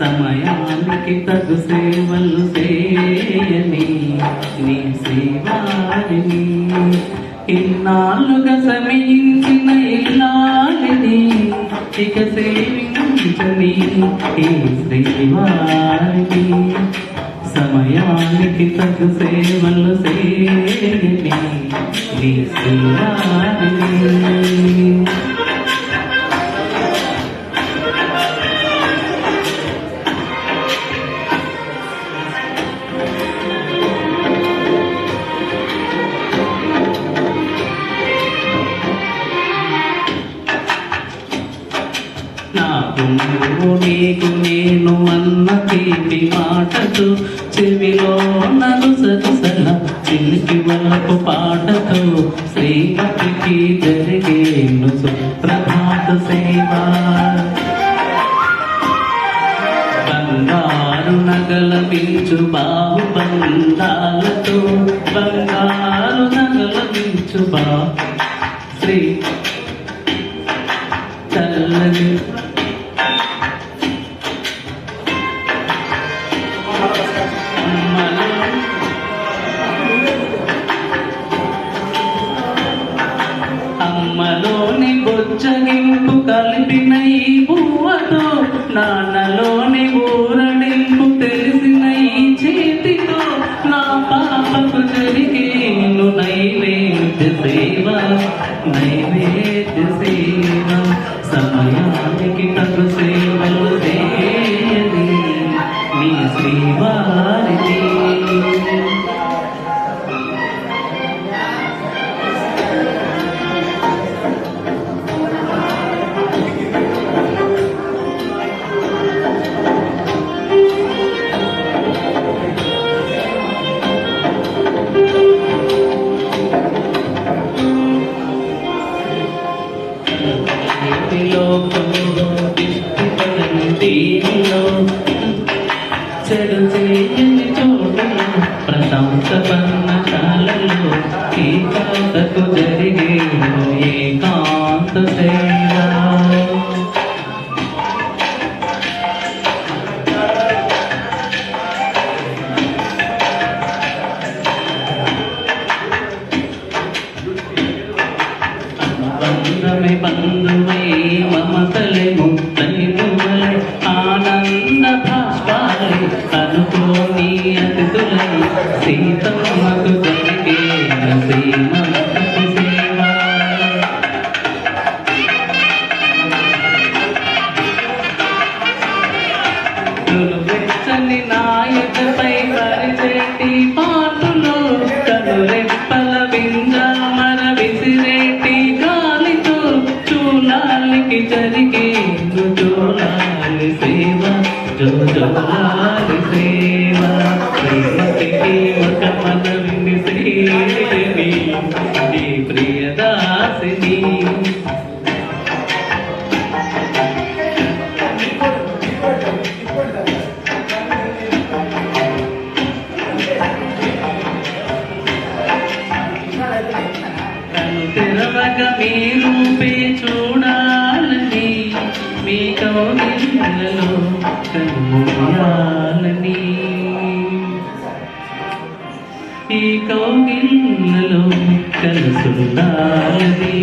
సమయానికి తగు సేవలు చేయని నీ శ్రీవారిని ఇన్నాళ్ళుగా సమయించిన ఇల్లాలిని. ఇక సేవ చలి ఈ శ్రీవారిని సమయానికి తగు సేవలు చేయని నాకు నువ్వు నీకు నేను అన్న తీపి మాటతో చెవిలో నలు సరసల చిలికి వరకు పాటతో శ్రీమతికి జరిగేను సుప్రభాత సేవ. బంగారు నగల పిలుచు బాహు బంధాలతో బంగారు నగల పిలుచు బా శ్రీ చల్లని కలిపిన పువ్వతో నాన్నలోని ఊరడింపు తెలిసిన ఈ చేతితో నా పాపకు జరిగేను నైవేద్య సేవ నై దీనిలో చెడు చేయని చోటులో ప్రశాంత పర్ణశాలలో ఏకాంతకు జరిగే ఏకాంత సేవ బంధువై మమతలే கிட்ட பை பாரு తెరవక మీ రూపే చూడాలని మీతో కౌగిళ్ళలో కనుమూయాలని ఈ కౌగిళ్ళలో కలుసుండాలని